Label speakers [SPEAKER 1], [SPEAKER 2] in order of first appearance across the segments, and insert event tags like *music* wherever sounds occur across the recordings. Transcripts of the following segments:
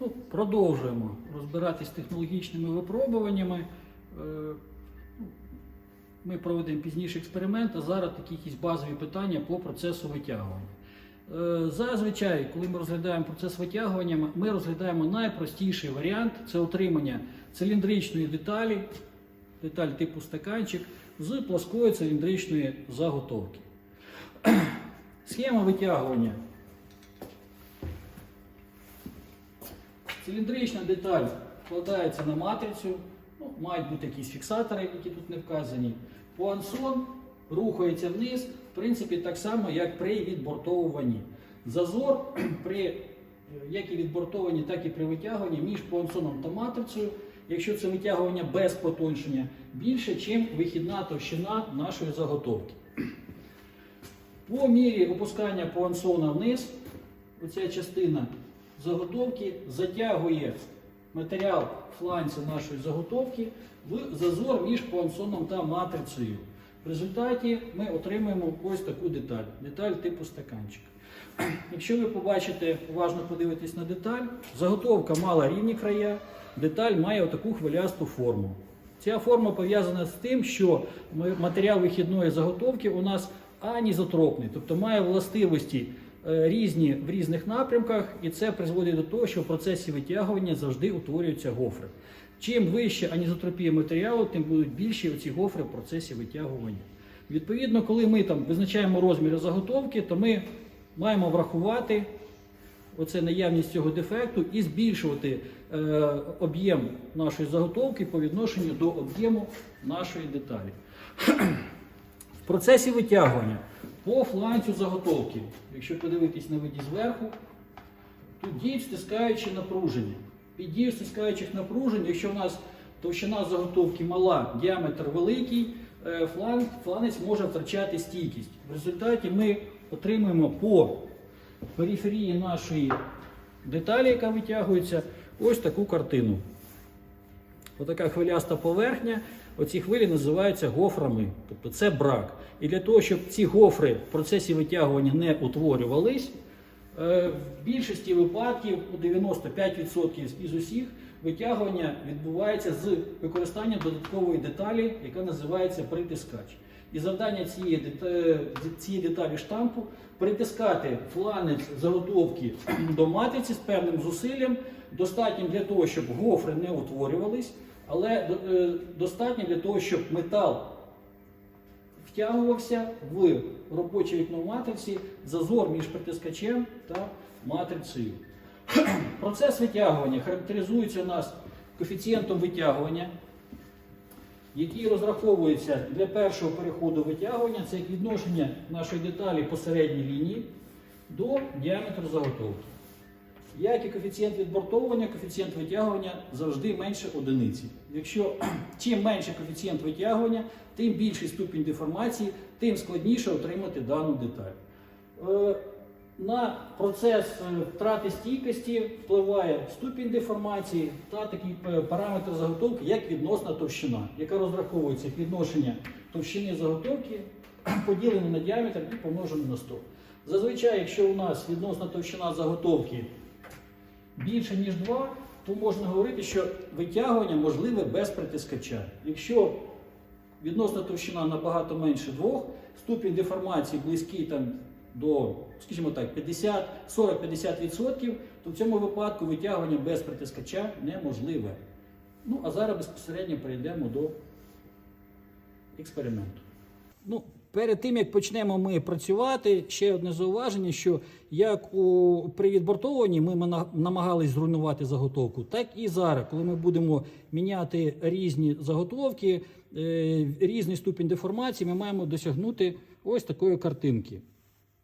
[SPEAKER 1] Ну, продовжуємо розбиратись технологічними випробуваннями. Е, ну, Ми проведемо пізніше експеримент, а зараз такі якісь базові питання по процесу витягування. Е, Зазвичай, коли ми розглядаємо процес витягування, ми розглядаємо найпростіший варіант це отримання циліндричної деталі, деталь типу стаканчик з плоскої циліндричної заготовки. Схема витягування. Циліндрична деталь вкладається на матрицю, ну, мають бути якісь фіксатори, які тут не вказані. Пуансон рухається вниз, в принципі, так само, як при відбортовуванні. Зазор *clears throat* при е, як і відбортованні, так і при витягуванні між пуансоном та матрицею, якщо це витягування без потоншення, більше, ніж вихідна товщина нашої заготовки. *clears throat* По мірі опускання пуансона вниз, оця частина заготовки затягує матеріал фланця нашої заготовки в зазор між пуансоном та матрицею. В результаті ми отримуємо ось таку деталь, деталь типу стаканчик. *clears throat* Якщо ви побачите, уважно подивитесь на деталь, заготовка мала рівні края, деталь має отаку хвилясту форму. Ця форма пов'язана з тим, що матеріал вихідної заготовки у нас анізотропний, тобто має властивості різні в різних напрямках, і це призводить до того, що в процесі витягування завжди утворюються гофри. Чим вища анізотропія матеріалу, тим будуть більші оці гофри в процесі витягування. Відповідно, коли ми там визначаємо розміри заготовки, то ми маємо врахувати оце наявність цього дефекту і збільшувати е, об'єм нашої заготовки по відношенню до об'єму нашої деталі. *clears throat* В процесі витягування по фланцю заготовки, якщо подивитись на виді зверху, тут діють стискаючі напруження. Під дією стискаючих напружень, якщо у нас товщина заготовки мала, діаметр великий, е, фланг, фланець може втрачати стійкість. В результаті ми отримуємо по периферії нашої деталі, яка витягується, ось таку картину. Отака хвиляста поверхня. Оці хвилі називаються гофрами, тобто це брак. І для того, щоб ці гофри в процесі витягування не утворювались, е, в більшості випадків, у 95% із усіх, витягування відбувається з використанням додаткової деталі, яка називається притискач. І завдання цієї, дета- цієї деталі штампу притискати фланець заготовки до матиці з певним зусиллям, достатнім для того, щоб гофри не утворювались, але е, достатньо для того, щоб метал втягувався в робоче вікно матриці, зазор між притискачем та матрицею. *clears throat* Процес витягування характеризується у нас коефіцієнтом витягування, який розраховується для першого переходу витягування, це як відношення нашої деталі по середній лінії до діаметру заготовки. Як і коефіцієнт відбортовування, коефіцієнт витягування завжди менше одиниці. Якщо *clears throat* чим менше коефіцієнт витягування, тим більший ступінь деформації, тим складніше отримати дану деталь. Е, На процес е, втрати стійкості впливає ступінь деформації та такий е, параметр заготовки, як відносна товщина, яка розраховується як відношення товщини заготовки *clears throat* поділене на діаметр і помножене на 100. Зазвичай, якщо у нас відносна товщина заготовки більше, ніж 2, то можна говорити, що витягування можливе без притискача. Якщо відносна товщина набагато менше 2, ступінь деформації близький там, до, скажімо так, 50, 40-50%, то в цьому випадку витягування без притискача неможливе. Ну, а зараз безпосередньо перейдемо до експерименту. Ну, перед тим як почнемо ми працювати, ще одне зауваження, що як у при відбортовуванні ми намагались зруйнувати заготовку, так і зараз, коли ми будемо міняти різні заготовки, е, різний ступінь деформації, ми маємо досягнути ось такої картинки.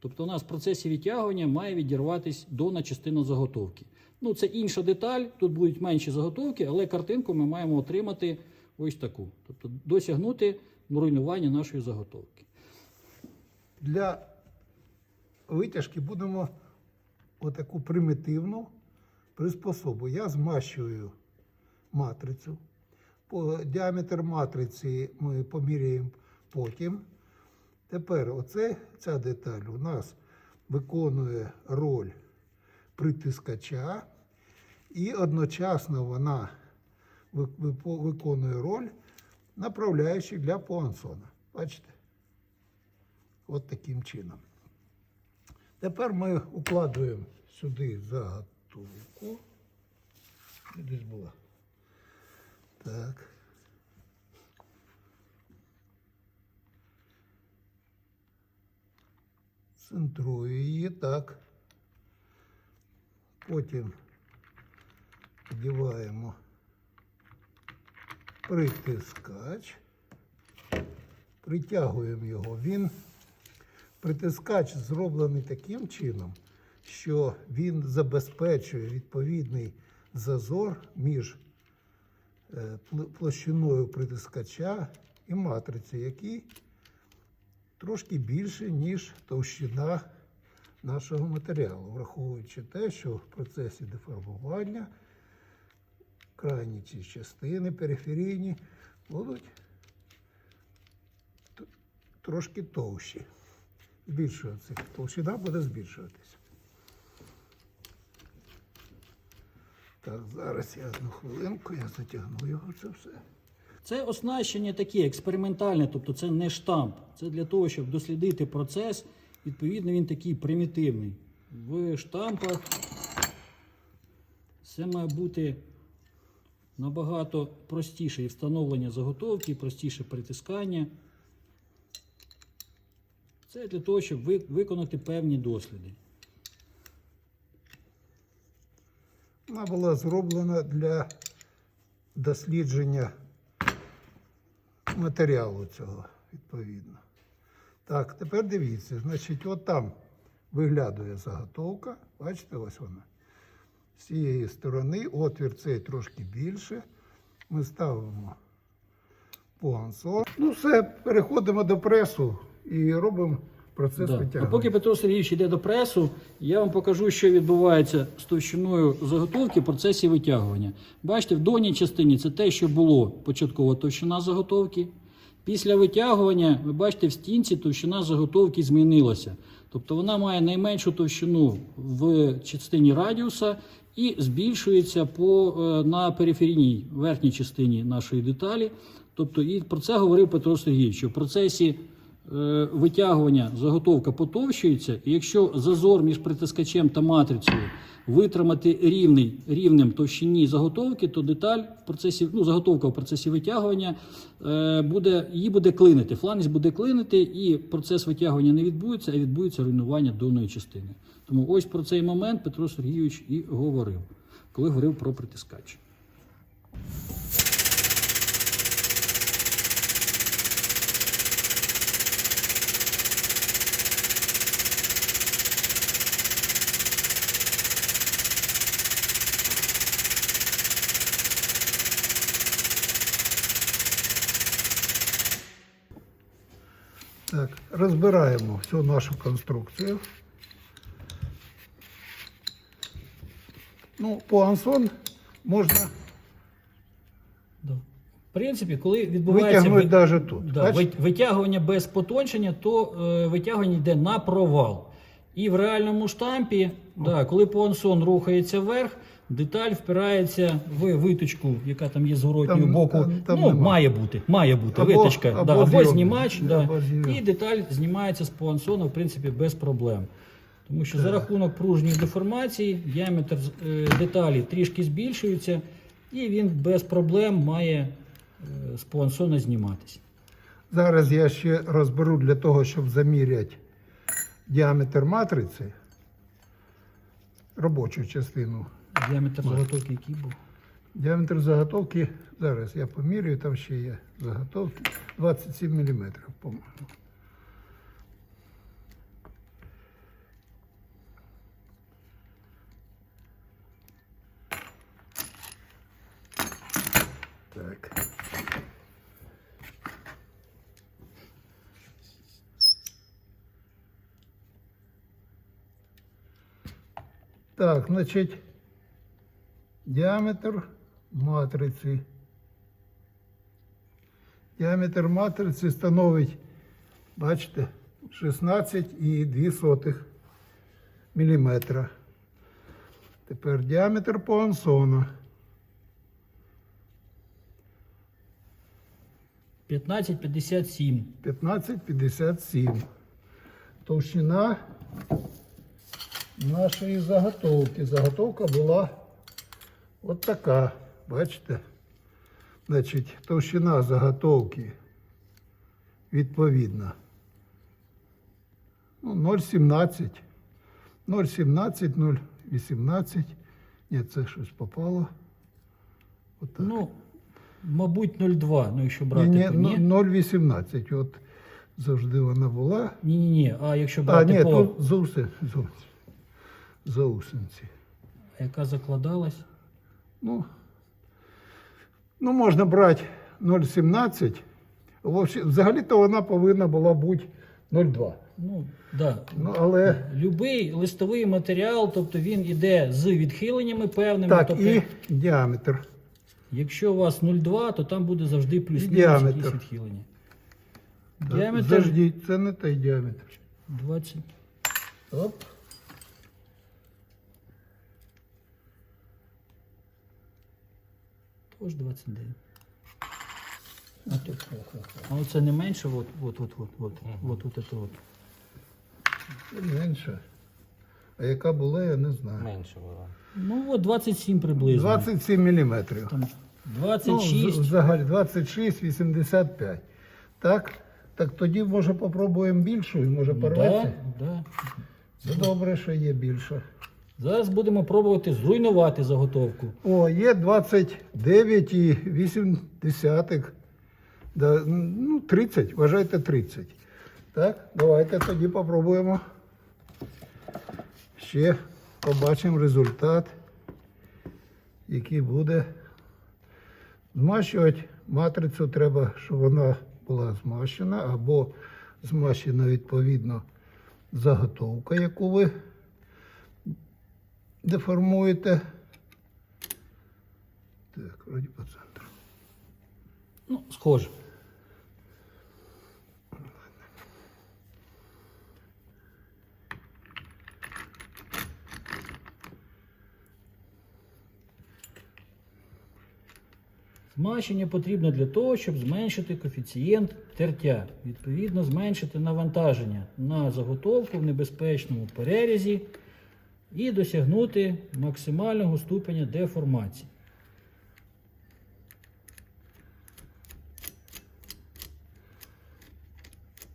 [SPEAKER 1] Тобто у нас в процесі відтягування має відірватися дона частина заготовки. Ну, це інша деталь, тут будуть менші заготовки, але картинку ми маємо отримати ось таку. Тобто досягнути руйнування нашої заготовки.
[SPEAKER 2] Для витяжки будемо отаку примітивну приспособу. Я змащую матрицю. По діаметр матриці ми поміряємо потім. Тепер оце, ця деталь у нас виконує роль притискача. і одночасно вона виконує роль направляючи для пуансона. Бачите? От таким чином. Тепер ми укладуємо сюди заготовку. Десь була. Так. Центрую її так. Потім одіваємо притискач, притягуємо його. Він притискач зроблений таким чином, що він забезпечує відповідний зазор між е, площиною притискача і матриці, який трошки більше, ніж товщина нашого матеріалу, враховуючи те, що в процесі деформування крайні ці частини периферійні будуть трошки товщі. Збільшуватися. Толщина буде збільшуватися. Так, зараз я одну хвилинку, я затягну його це все.
[SPEAKER 1] Це оснащення таке експериментальне, тобто це не штамп. Це для того, щоб дослідити процес. Відповідно, він такий примітивний. В штампах все має бути набагато простіше і встановлення заготовки, простіше притискання. Це для того, щоб виконати певні досліди.
[SPEAKER 2] Вона була зроблена для дослідження матеріалу цього, відповідно. Так, тепер дивіться, значить, от там виглядає заготовка. Бачите, ось вона. З цієї сторони отвір цей трошки більше. Ми ставимо пуансон. Ну, все, переходимо до пресу і робимо процес
[SPEAKER 1] Да. А
[SPEAKER 2] витягування.
[SPEAKER 1] поки Петро Сергійович йде до пресу, я вам покажу, що відбувається з товщиною заготовки в процесі витягування. Бачите, в донній частині це те, що було початкова товщина заготовки. Після витягування, ви бачите, в стінці товщина заготовки змінилася. Тобто вона має найменшу товщину в частині радіуса і збільшується по, е, на периферійній верхній частині нашої деталі. Тобто, і про це говорив Петро Сергійович, що в процесі витягування заготовка потовщується, і якщо зазор між притискачем та матрицею витримати рівний, рівнем товщині заготовки, то деталь в процесі, ну, заготовка в процесі витягування е, буде, її буде клинити, фланець буде клинити, і процес витягування не відбудеться, а відбудеться руйнування донної частини. Тому ось про цей момент Петро Сергійович і говорив, коли говорив про притискач.
[SPEAKER 2] Так, розбираємо всю нашу конструкцію. Ну, пуансон можна
[SPEAKER 1] Да. В принципі, коли відбувається ви-
[SPEAKER 2] навіть тут.
[SPEAKER 1] Да, витягування без потончення, то е, витягування йде на провал. І в реальному штампі, да, коли понсон рухається вверх, деталь впирається в виточку, яка там є з
[SPEAKER 2] Там-
[SPEAKER 1] боку.
[SPEAKER 2] там- там
[SPEAKER 1] ну,
[SPEAKER 2] нема.
[SPEAKER 1] має бути, має бути
[SPEAKER 2] Або-
[SPEAKER 1] виточка,
[SPEAKER 2] або
[SPEAKER 1] да, або
[SPEAKER 2] зйомник,
[SPEAKER 1] знімач,
[SPEAKER 2] да, або
[SPEAKER 1] і деталь знімається з понсона, в принципі, без проблем. Тому що за рахунок пружньої деформації діаметр е, деталі трішки збільшується, і він без проблем має е, з понсона зніматися.
[SPEAKER 2] Зараз я ще розберу для того, щоб заміряти діаметр матриці, робочу частину.
[SPEAKER 1] Діаметр заготовки який був?
[SPEAKER 2] Діаметр заготовки, зараз я поміряю, там ще є заготовки, 27 мм, по-моєму. Так. Так, значить, діаметр матриці. Діаметр матриці становить, бачите, 16,2 мм. Тепер діаметр по ансону.
[SPEAKER 1] 1557.
[SPEAKER 2] 15,57. Товщина нашої заготовки. Заготовка була от така. Бачите? Значить, товщина заготовки відповідна. Ну, 0,17. 0,17, 0,18. Ні, це щось попало. Отак.
[SPEAKER 1] Ну, мабуть, 0,2, ну якщо брати.
[SPEAKER 2] ні, ну,
[SPEAKER 1] ні?
[SPEAKER 2] 0,18. От завжди вона була.
[SPEAKER 1] Ні, ні, ні. А якщо
[SPEAKER 2] А,
[SPEAKER 1] брати
[SPEAKER 2] ні,
[SPEAKER 1] по
[SPEAKER 2] тут зауси, зауси, заусенці.
[SPEAKER 1] яка закладалась?
[SPEAKER 2] Ну, ну, можна брати 0,17. Взагалі-то вона повинна була бути 0,2.
[SPEAKER 1] Ну, да.
[SPEAKER 2] Ну, але
[SPEAKER 1] Любий листовий матеріал, тобто він іде з відхиленнями певними.
[SPEAKER 2] так,
[SPEAKER 1] тобто,
[SPEAKER 2] і діаметр.
[SPEAKER 1] Якщо у вас 0,2, то там буде завжди плюс-мінус
[SPEAKER 2] Діаметр.
[SPEAKER 1] якісь відхилення. Діаметр
[SPEAKER 2] Заждіть, це не той діаметр.
[SPEAKER 1] 20.
[SPEAKER 2] Оп.
[SPEAKER 1] Тож 29.
[SPEAKER 2] А тут.
[SPEAKER 1] А оце не менше, от, от, от, от, от, от, от, от, от.
[SPEAKER 2] Менше. А яка була, я не знаю.
[SPEAKER 3] Менше було.
[SPEAKER 1] Ну, от 27 приблизно.
[SPEAKER 2] 27 міліметрів.
[SPEAKER 1] Там
[SPEAKER 2] Ну,
[SPEAKER 1] 26.
[SPEAKER 2] взагалі 26, 85. Так? Так тоді, може, попробуємо більшу і може порветься.
[SPEAKER 1] да, да.
[SPEAKER 2] Це добре, що є більше.
[SPEAKER 1] Зараз будемо пробувати зруйнувати заготовку.
[SPEAKER 2] О, є 29,8. Да, ну, 30, вважайте 30. Так, давайте тоді попробуємо. Ще побачимо результат, який буде. Змащувати матрицю треба, щоб вона була змащена, або змащена відповідно заготовка, яку ви деформуєте. Так, вроді по центру.
[SPEAKER 1] Ну, схоже. Змащення потрібно для того, щоб зменшити коефіцієнт тертя. Відповідно, зменшити навантаження на заготовку в небезпечному перерізі і досягнути максимального ступеня деформації.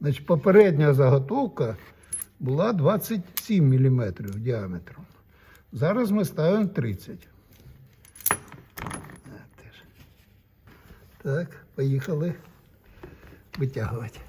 [SPEAKER 2] Значить, попередня заготовка була 27 мм діаметром. Зараз ми ставимо 30. Так, поїхали витягувати.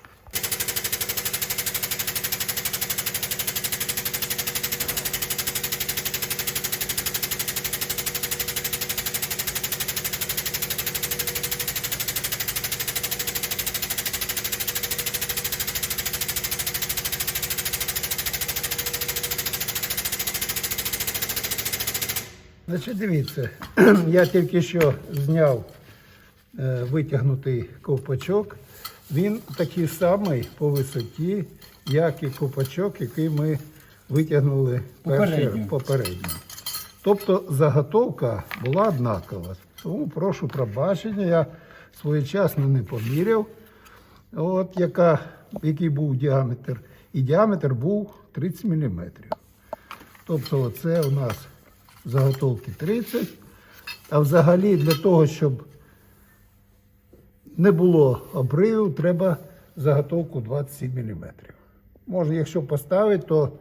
[SPEAKER 2] Значить, дивіться, *clears throat* я тільки що зняв е, витягнутий ковпачок. Він такий самий по висоті, як і ковпачок, який ми витягнули перший
[SPEAKER 1] Попередньо.
[SPEAKER 2] попередньо. Тобто заготовка була однакова. Тому прошу пробачення, я своєчасно не поміряв, от яка, який був діаметр. І діаметр був 30 мм. Тобто оце у нас заготовки 30. А взагалі для того, щоб не було обривів, треба заготовку 27 мм. Може, якщо поставити, то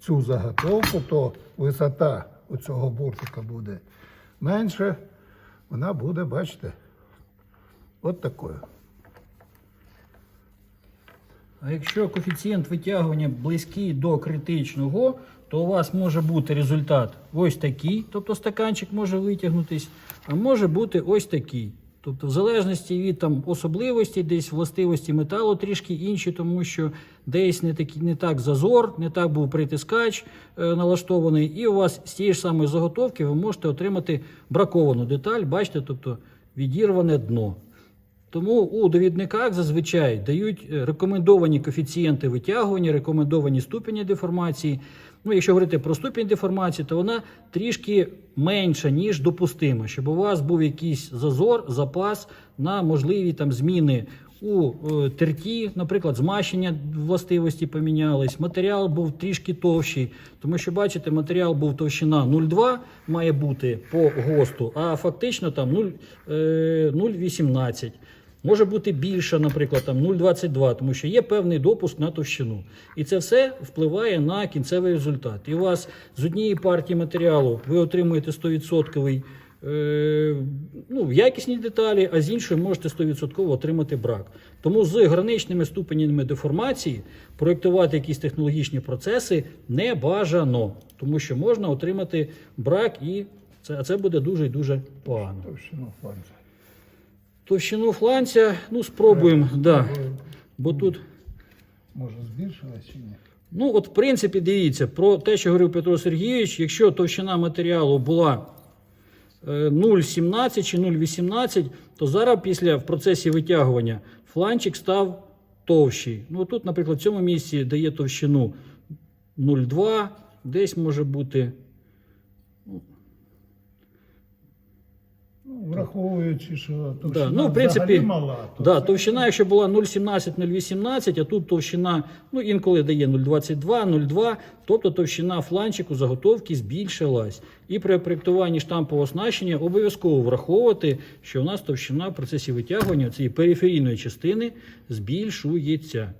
[SPEAKER 2] цю заготовку, то висота у цього буртика буде менше. Вона буде, бачите, от такою.
[SPEAKER 1] А якщо коефіцієнт витягування близький до критичного, то у вас може бути результат ось такий, тобто стаканчик може витягнутись, а може бути ось такий. Тобто, в залежності від там, особливості, десь властивості металу трішки інші, тому що десь не, такі, не так зазор, не так був притискач е, налаштований, і у вас з тієї ж самої заготовки ви можете отримати браковану деталь, бачите, тобто відірване дно. Тому у довідниках зазвичай дають е, рекомендовані коефіцієнти витягування, рекомендовані ступені деформації. Ну, якщо говорити про ступінь деформації, то вона трішки менша, ніж допустима, щоб у вас був якийсь зазор, запас на можливі там зміни у е, терті, наприклад, змащення властивості помінялись, матеріал був трішки товщий, тому що бачите, матеріал був товщина 0,2 має бути по ГОСТу, а фактично там 0, е, 0,18. Може бути більше, наприклад, там 0,22, тому що є певний допуск на товщину. І це все впливає на кінцевий результат. І у вас з однієї партії матеріалу ви отримуєте 100% е, ну, якісні деталі, а з іншої можете 100% отримати брак. Тому з граничними ступенями деформації проєктувати якісь технологічні процеси не бажано, тому що можна отримати брак, і це, а це буде дуже і дуже погано.
[SPEAKER 2] Товщину фланця.
[SPEAKER 1] Ну спробуємо, да. бо тут.
[SPEAKER 2] Може збільшилась чи ні?
[SPEAKER 1] Ну, от, в принципі, дивіться, про те, що говорив Петро Сергійович, якщо товщина матеріалу була е, 0,17 чи 0,18, то зараз після в процесі витягування фланчик став товщий. Ну, тут, наприклад, в цьому місці дає товщину 0,2, десь може бути.
[SPEAKER 2] Ну, враховуючи, що товщина
[SPEAKER 1] Да, ну, в принципі,
[SPEAKER 2] взагалі мала, то
[SPEAKER 1] Да, товщина, якщо була 0,17, 0,18, а тут товщина, ну інколи дає 0,22, 0,2, тобто товщина фланчику заготовки збільшилась. І при проєктуванні штампового оснащення обов'язково враховувати, що у нас товщина в процесі витягування цієї периферійної частини збільшується.